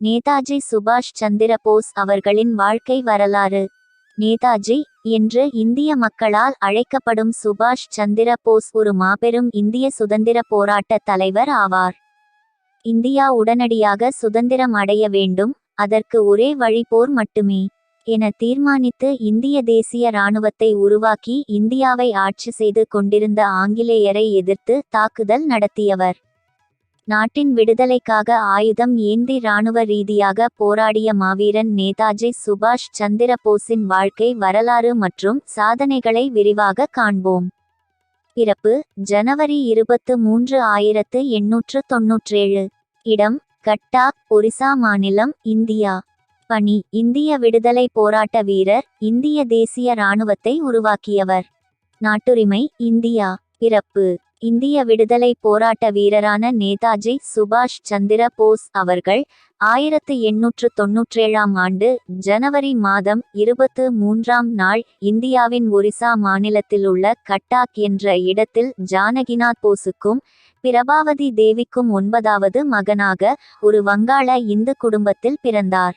நேதாஜி சுபாஷ் சந்திர போஸ் அவர்களின் வாழ்க்கை வரலாறு. நேதாஜி என்று இந்திய மக்களால் அழைக்கப்படும் சுபாஷ் சந்திர போஸ் ஒரு மாபெரும் இந்திய சுதந்திர போராட்ட தலைவர் ஆவார். இந்தியா உடனடியாக சுதந்திரம் அடைய வேண்டும் அதற்கு ஒரே வழி போர் மட்டுமே என தீர்மானித்து இந்திய தேசிய இராணுவத்தை உருவாக்கி இந்தியாவை ஆட்சி செய்து கொண்டிருந்த ஆங்கிலேயரை எதிர்த்து தாக்குதல் நடத்தியவர். நாட்டின் விடுதலைக்காக ஆயுதம் ஏந்தி இராணுவ ரீதியாக போராடிய மாவீரன் நேதாஜி சுபாஷ் சந்திர போஸின் வாழ்க்கை வரலாறு மற்றும் சாதனைகளை விரிவாக காண்போம். பிறப்பு ஜனவரி இருபத்து மூன்று ஆயிரத்து எண்ணூற்று தொன்னூற்றேழு. இடம் கட்டாக் ஒரிசா மாநிலம் இந்தியா. பணி இந்திய விடுதலை போராட்ட வீரர் இந்திய தேசிய இராணுவத்தை உருவாக்கியவர். நாட்டுரிமை இந்தியா. பிறப்பு இந்திய விடுதலை போராட்ட வீரரான நேதாஜி சுபாஷ் சந்திர போஸ் அவர்கள் ஆயிரத்து எண்ணூற்று தொன்னூற்றேழாம் ஆண்டு ஜனவரி மாதம் இருபத்து மூன்றாம் நாள் இந்தியாவின் ஒரிசா மாநிலத்தில் உள்ள கட்டாக் என்ற இடத்தில் ஜானகிநாத் போஸுக்கும் பிரபாவதி தேவிக்கும் ஒன்பதாவது மகனாக ஒரு வங்காள இந்து குடும்பத்தில் பிறந்தார்.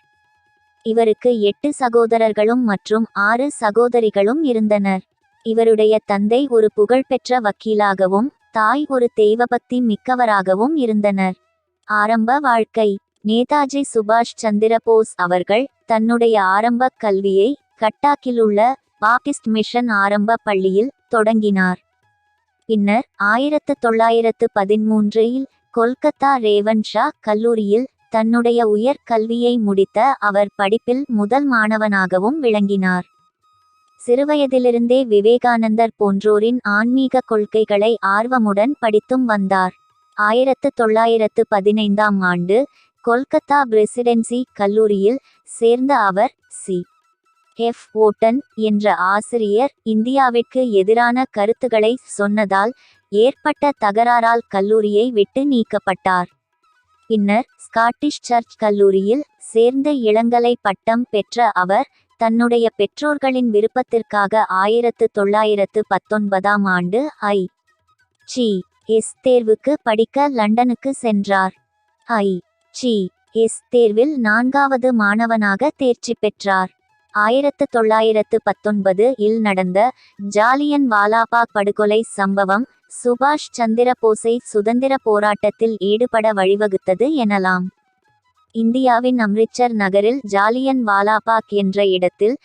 இவருக்கு எட்டு சகோதரர்களும் மற்றும் ஆறு சகோதரிகளும் இருந்தனர். இவருடைய தந்தை ஒரு புகழ்பெற்ற வக்கீலாகவும் தாய் ஒரு தெய்வபக்தி மிக்கவராகவும் இருந்தனர். ஆரம்ப வாழ்க்கை. நேதாஜி சுபாஷ் சந்திர போஸ் அவர்கள் தன்னுடைய ஆரம்ப கல்வியை கட்டாக்கிலுள்ள பாபிஸ்ட் மிஷன் ஆரம்ப பள்ளியில் தொடங்கினார். பின்னர் ஆயிரத்து தொள்ளாயிரத்து பதிமூன்றில் கொல்கத்தா ரேவன்ஷா கல்லூரியில் தன்னுடைய உயர் கல்வியை முடித்த அவர் படிப்பில் முதல் மாணவனாகவும் விளங்கினார். சிறுவயதிலிருந்தே விவேகானந்தர் போன்றோரின் ஆன்மீக கொள்கைகளை ஆர்வமுடன் படித்தும் வந்தார். ஆயிரத்து தொள்ளாயிரத்து பதினைந்தாம் ஆண்டு கொல்கத்தா பிரசிடென்சி கல்லூரியில் சேர்ந்த அவர் சி. எஃப். ஓட்டன் என்ற ஆசிரியர் இந்தியாவிற்கு எதிரான கருத்துக்களை சொன்னதால் ஏற்பட்ட தகராறால் கல்லூரியை விட்டு நீக்கப்பட்டார். பின்னர் ஸ்காட்டிஷ் சர்ச் கல்லூரியில் சேர்ந்த இளங்கலை பட்டம் பெற்ற அவர் தன்னுடைய பெற்றோர்களின் விருப்பத்திற்காக ஆயிரத்து தொள்ளாயிரத்து பத்தொன்பதாம் ஆண்டு ஐ. C S. தேர்வுக்கு படிக்க லண்டனுக்கு சென்றார். ஐ. C S. தேர்வில் நான்காவது மாணவனாக தேர்ச்சி பெற்றார். ஆயிரத்து தொள்ளாயிரத்து பத்தொன்பது இல் நடந்த ஜாலியன் வாலாபாக் படுகொலை சம்பவம் சுபாஷ் சந்திர போஸை சுதந்திர போராட்டத்தில் ஈடுபட வழிவகுத்தது எனலாம். இந்தியாவின் அம்ரிட்சர் நகரில் ஜாலியன் வாலாபாக் என்ற இடத்தில்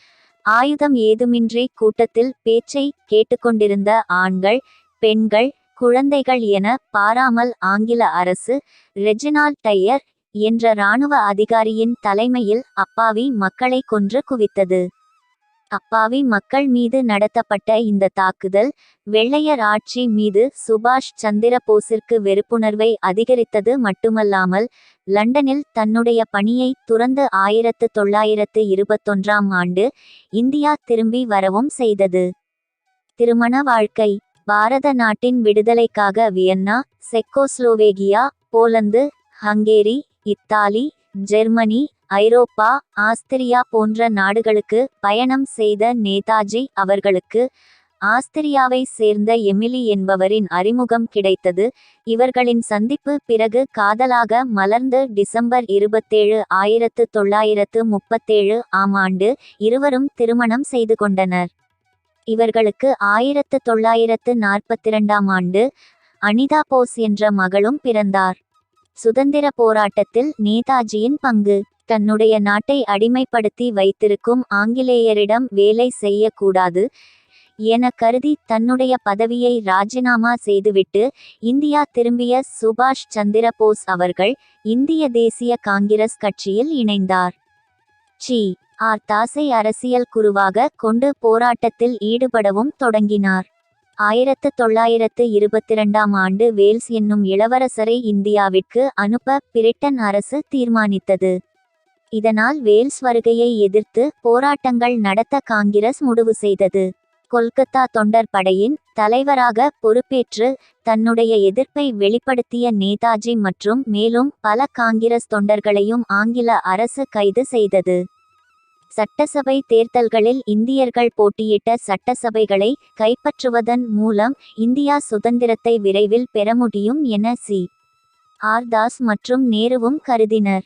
ஆயுதம் ஏதுமின்றி கூட்டத்தில் பேச்சை கேட்டுக்கொண்டிருந்த ஆண்கள் பெண்கள் குழந்தைகள் என பாராமல் ஆங்கில அரசு ரெஜினால் டையர் என்ற இராணுவ அதிகாரியின் தலைமையில் அப்பாவி மக்களை கொன்று குவித்தது. அப்பாவி மக்கள் மீது நடத்தப்பட்ட இந்த தாக்குதல் வெள்ளையர் ஆட்சி மீது சுபாஷ் சந்திர போஸிற்கு வெறுப்புணர்வை அதிகரித்தது மட்டுமல்லாமல் லண்டனில் தன்னுடைய பணியை துறந்து ஆயிரத்து தொள்ளாயிரத்து இருபத்தொன்றாம் ஆண்டு இந்தியா திரும்பி வரவும் செய்தது. திருமண வாழ்க்கை பாரத நாட்டின் விடுதலைக்காக Vienna Czechoslovakia Poland Hungary Italy Germany ஐரோப்பா ஆஸ்திரியா போன்ற நாடுகளுக்கு பயணம் செய்த நேதாஜி அவர்களுக்கு ஆஸ்திரியாவை சேர்ந்த எமிலி என்பவரின் அறிமுகம் கிடைத்தது. இவர்களின் சந்திப்பு பிறகு காதலாக மலர்ந்து டிசம்பர் இருபத்தேழு ஆயிரத்து தொள்ளாயிரத்து முப்பத்தேழு ஆம் ஆண்டு இருவரும் திருமணம் செய்து கொண்டனர். இவர்களுக்கு ஆயிரத்து தொள்ளாயிரத்து நாற்பத்திரண்டாம் ஆண்டு அனிதா போஸ் என்ற மகளும் பிறந்தார். சுதந்திர போராட்டத்தில் நேதாஜியின் பங்கு தன்னுடைய நாட்டை அடிமைப்படுத்தி வைத்திருக்கும் ஆங்கிலேயரிடம் வேலை செய்யக்கூடாது என கருதி தன்னுடைய பதவியை ராஜினாமா செய்துவிட்டு இந்தியா திரும்பிய சுபாஷ் சந்திர போஸ் அவர்கள் இந்திய தேசிய காங்கிரஸ் கட்சியில் இணைந்தார். சி. ஆர். தாசை அரசியல் குருவாக கொண்டு போராட்டத்தில் ஈடுபடவும் தொடங்கினார். ஆயிரத்து தொள்ளாயிரத்து இருபத்தி ரெண்டாம் ஆண்டு வேல்ஸ் என்னும் இளவரசரை இந்தியாவிற்கு அனுப்ப பிரிட்டன் அரசு தீர்மானித்தது. இதனால் வேல்ஸ் வருகையை எதிர்த்து போராட்டங்கள் நடத்த காங்கிரஸ் முடிவு செய்தது. கொல்கத்தா தொண்டர் படையின் தலைவராக பொறுப்பேற்று தன்னுடைய எதிர்ப்பை வெளிப்படுத்திய நேதாஜி மற்றும் மேலும் பல காங்கிரஸ் தொண்டர்களையும் ஆங்கில அரசு கைது செய்தது. சட்டசபை தேர்தல்களில் இந்தியர்கள் போட்டியிட்ட சட்டசபைகளை கைப்பற்றுவதன் மூலம் இந்தியா சுதந்திரத்தை விரைவில் பெற முடியும் என சி. ஆர். தாஸ் மற்றும் நேருவும் கருதினர்.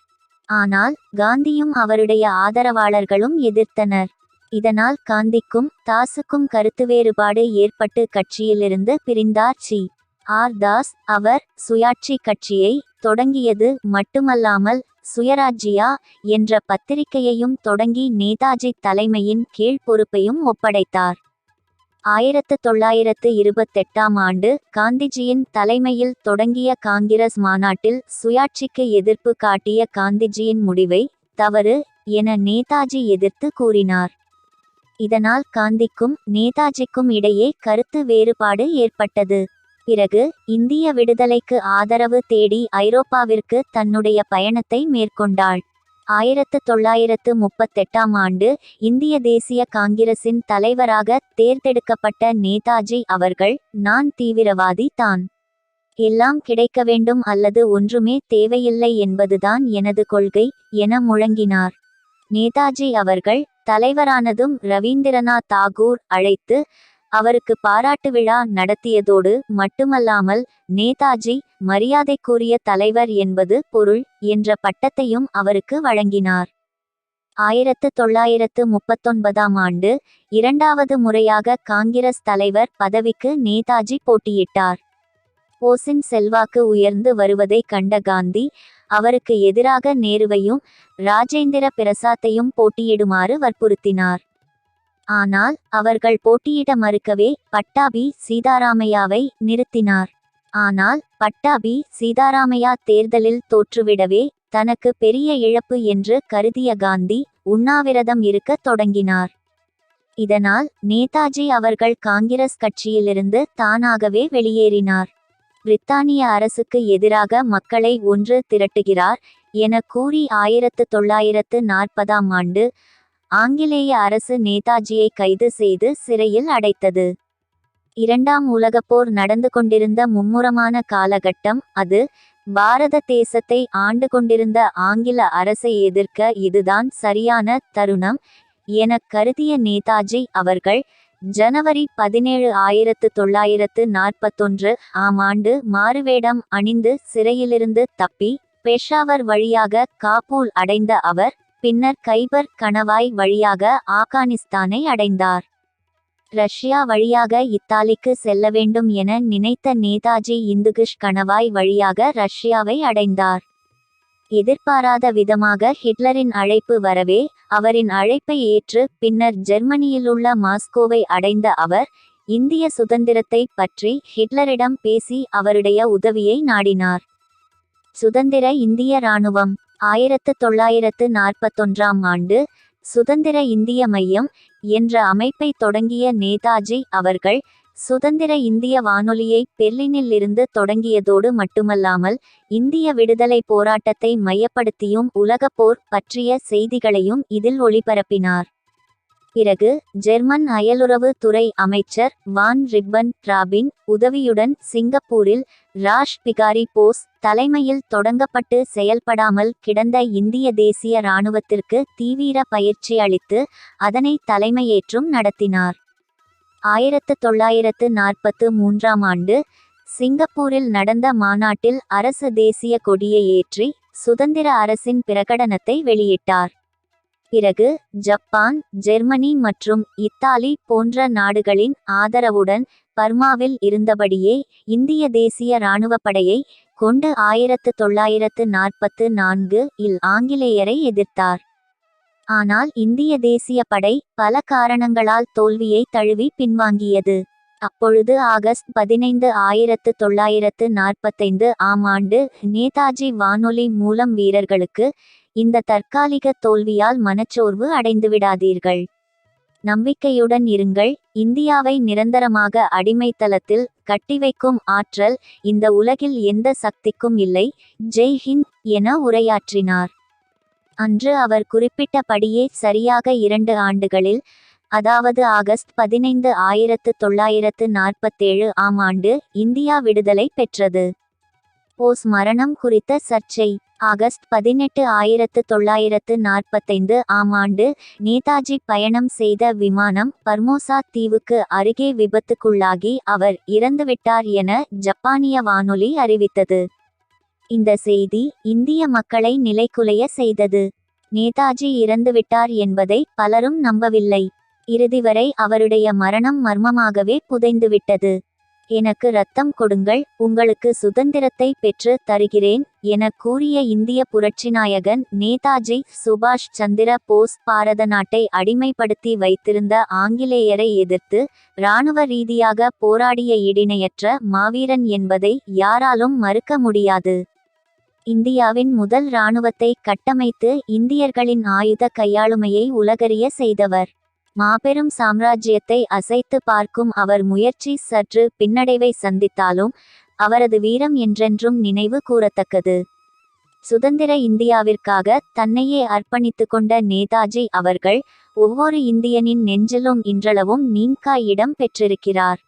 ஆனால் காந்தியும் அவருடைய ஆதரவாளர்களும் எதிர்த்தனர். இதனால் காந்திக்கும் தாஸுக்கும் கருத்து வேறுபாடு ஏற்பட்டு கட்சியிலிருந்து பிரிந்தார் சி. ஆர். தாஸ். அவர் சுயாட்சி கட்சியை தொடங்கியது மட்டுமல்லாமல் சுயராஜ்யா என்ற பத்திரிகையையும் தொடங்கி நேதாஜி தலைமையின் கீழ் பொறுப்பையும் ஒப்படைத்தார். ஆயிரத்து தொள்ளாயிரத்து இருபத்தெட்டாம் ஆண்டு காந்திஜியின் தலைமையில் தொடங்கிய காங்கிரஸ் மாநாட்டில் சுயாட்சிக்கு எதிர்ப்பு காட்டிய காந்திஜியின் முடிவை தவறு என நேதாஜி எதிர்த்து கூறினார். இதனால் காந்திக்கும் நேதாஜிக்கும் இடையே கருத்து வேறுபாடு ஏற்பட்டது. பிறகு இந்திய விடுதலைக்கு ஆதரவு தேடி ஐரோப்பாவிற்கு தன்னுடைய பயணத்தை மேற்கொண்டாள். ஆயிரத்து தொள்ளாயிரத்து முப்பத்தெட்டாம் ஆண்டு இந்திய தேசிய காங்கிரசின் தலைவராக தேர்ந்தெடுக்கப்பட்ட நேதாஜி அவர்கள் நான் தீவிரவாதி தான். எல்லாம் கிடைக்க வேண்டும் அல்லது ஒன்றுமே தேவையில்லை என்பதுதான் எனது கொள்கை என முழங்கினார். நேதாஜி அவர்கள் தலைவரானதும் ரவீந்திரநாத் தாகூர் அழைத்து அவருக்கு பாராட்டு விழா நடத்தியதோடு மட்டுமல்லாமல் நேதாஜி மரியாதைக்குரிய தலைவர் என்பது பொருள் என்ற பட்டத்தையும் அவருக்கு வழங்கினார். ஆயிரத்து தொள்ளாயிரத்து முப்பத்தொன்பதாம் ஆண்டு இரண்டாவது முறையாக காங்கிரஸ் தலைவர் பதவிக்கு நேதாஜி போட்டியிட்டார். போஸின் செல்வாக்கு உயர்ந்து வருவதை கண்ட காந்தி அவருக்கு எதிராக நேருவையும் ராஜேந்திர பிரசாத்தையும் போட்டியிடுமாறு வற்புறுத்தினார். ஆனால் அவர்கள் போட்டியிட மறுக்கவே பட்டாபி சீதாராமையாவை நிறுத்தினார். ஆனால் பட்டாபி சீதாராமையா தேர்தலில் தோற்றுவிடவே தனக்கு பெரிய இழப்பு என்று கருதிய காந்தி உண்ணாவிரதம் இருக்க தொடங்கினார். இதனால் நேதாஜி அவர்கள் காங்கிரஸ் கட்சியிலிருந்து தானாகவே வெளியேறினார். பிரித்தானிய அரசுக்கு எதிராக மக்களை ஒன்று திரட்டுகிறார் என கூறி ஆயிரத்து தொள்ளாயிரத்து நாற்பதாம் ஆண்டு ஆங்கிலேய அரசு நேதாஜியை கைது செய்து சிறையில் அடைத்தது. இரண்டாம் உலகப்போர் நடந்து கொண்டிருந்த மும்முரமான காலகட்டம் அது. பாரத தேசத்தை ஆண்டு கொண்டிருந்த ஆங்கில அரசை எதிர்க்க இதுதான் சரியான தருணம் என கருதிய நேதாஜி அவர்கள் ஜனவரி பதினேழு ஆயிரத்து தொள்ளாயிரத்து நாற்பத்தொன்று ஆம் ஆண்டு மாறுவேடம் அணிந்து சிறையிலிருந்து தப்பி பெஷாவர் வழியாக காபூல் அடைந்த அவர் பின்னர் கைபர் கணவாய் வழியாக ஆப்கானிஸ்தானை அடைந்தார். ரஷ்யா வழியாக இத்தாலிக்கு செல்ல வேண்டும் என நினைத்த நேதாஜி இந்துகிஷ் கணவாய் வழியாக ரஷ்யாவை அடைந்தார். எதிர்பாராத விதமாக ஹிட்லரின் அழைப்பு வரவே அவரின் அழைப்பை ஏற்று பின்னர் ஜெர்மனியிலுள்ள மாஸ்கோவை அடைந்த அவர் இந்திய சுதந்திரத்தை பற்றி ஹிட்லரிடம் பேசி அவருடைய உதவியை நாடினார். சுதந்திர இந்திய இராணுவம் ஆயிரத்து தொள்ளாயிரத்து நாற்பத்தொன்றாம் ஆண்டு சுதந்திர இந்திய மையம் என்ற அமைப்பை தொடங்கிய நேதாஜி அவர்கள் சுதந்திர இந்திய வானொலியை பெர்லினில் இருந்து தொடங்கியதோடு மட்டுமல்லாமல் இந்திய விடுதலை போராட்டத்தை மையப்படுத்தியும் உலகப் போர் பற்றிய செய்திகளையும் இதில் ஒளிபரப்பினார். பிறகு ஜெர்மன் அயலுறவு துறை அமைச்சர் வான் ரிப்பன் ராபின் உதவியுடன் சிங்கப்பூரில் ராஷ் பிகாரி போஸ் தலைமையில் தொடங்கப்பட்டு செயல்படாமல் கிடந்த இந்திய தேசிய இராணுவத்திற்கு தீவிர பயிற்சி அளித்து அதனை தலைமையேற்றும் நடத்தினார். ஆயிரத்து தொள்ளாயிரத்து நாற்பத்து மூன்றாம் ஆண்டு சிங்கப்பூரில் நடந்த மாநாட்டில் அரசு தேசிய கொடியை ஏற்றி சுதந்திர அரசின் பிரகடனத்தை வெளியிட்டார். பிறகு ஜப்பான் ஜெர்மனி மற்றும் இத்தாலி போன்ற நாடுகளின் ஆதரவுடன் பர்மாவில் இருந்தபடியே இந்திய தேசிய இராணுவப் படையை கொண்டு ஆயிரத்து தொள்ளாயிரத்து நாற்பத்து நான்கு இல் ஆங்கிலேயரை எதிர்த்தார். ஆனால் இந்திய தேசிய படை பல காரணங்களால் தோல்வியை தழுவி பின்வாங்கியது. அப்பொழுது ஆகஸ்ட் பதினைந்து ஆயிரத்து தொள்ளாயிரத்து நாற்பத்தைந்து ஆம் ஆண்டு நேதாஜி வானொலி மூலம் வீரர்களுக்கு இந்த தற்காலிக தோல்வியால் மனச்சோர்வு அடைந்துவிடாதீர்கள். நம்பிக்கையுடன் இருங்கள். இந்தியாவை நிரந்தரமாக அடிமைத்தளத்தில் கட்டிவைக்கும் ஆற்றல் இந்த உலகில் எந்த சக்திக்கும் இல்லை. ஜெய் ஹிந்த் என உரையாற்றினார். அன்று அவர் குறிப்பிட்டபடியே சரியாக இரண்டு ஆண்டுகளில் அதாவது ஆகஸ்ட் பதினைந்து ஆயிரத்து தொள்ளாயிரத்து நாற்பத்தேழு ஆம் ஆண்டு இந்தியா விடுதலை பெற்றது. போஸ் மரணம் குறித்த சர்ச்சை. ஆகஸ்ட் பதினெட்டு ஆயிரத்து தொள்ளாயிரத்து நாற்பத்தைந்து ஆம் ஆண்டு நேதாஜி பயணம் செய்த விமானம் பர்மோசா தீவுக்கு அருகே விபத்துக்குள்ளாகி அவர் இறந்துவிட்டார் என ஜப்பானிய வானொலி அறிவித்தது. இந்த செய்தி இந்திய மக்களை நிலைக்குலைய செய்தது. நேதாஜி இறந்துவிட்டார் என்பதை பலரும் நம்பவில்லை. இறுதி வரை அவருடைய மரணம் மர்மமாகவே புதைந்துவிட்டது. எனக்கு ரத்தம் கொடுங்கள் உங்களுக்கு சுதந்திரத்தை பெற்று தருகிறேன் என கூறிய இந்திய புரட்சிநாயகன் நேதாஜி சுபாஷ் சந்திர போஸ் பாரத நாட்டை அடிமைப்படுத்தி வைத்திருந்த ஆங்கிலேயரை எதிர்த்து இராணுவ ரீதியாக போராடிய இடிணையற்ற மாவீரன் என்பதை யாராலும் மறுக்க முடியாது. இந்தியாவின் முதல் இராணுவத்தை கட்டமைத்து இந்தியர்களின் ஆயுத கையாளுமையை உலகறிய செய்தவர். மாபெரும் சாம்ராஜ்யத்தை அசைத்து பார்க்கும் அவர் முயற்சி சற்று பின்னடைவை சந்தித்தாலும் அவரது வீரம் என்றென்றும் நினைவு கூறத்தக்கது. சுதந்திர இந்தியாவிற்காக தன்னையே அர்ப்பணித்து கொண்ட நேதாஜி அவர்கள் ஒவ்வொரு இந்தியனின் நெஞ்சிலும் இன்றளவும் நீங்கா இடம் பெற்றிருக்கிறார்.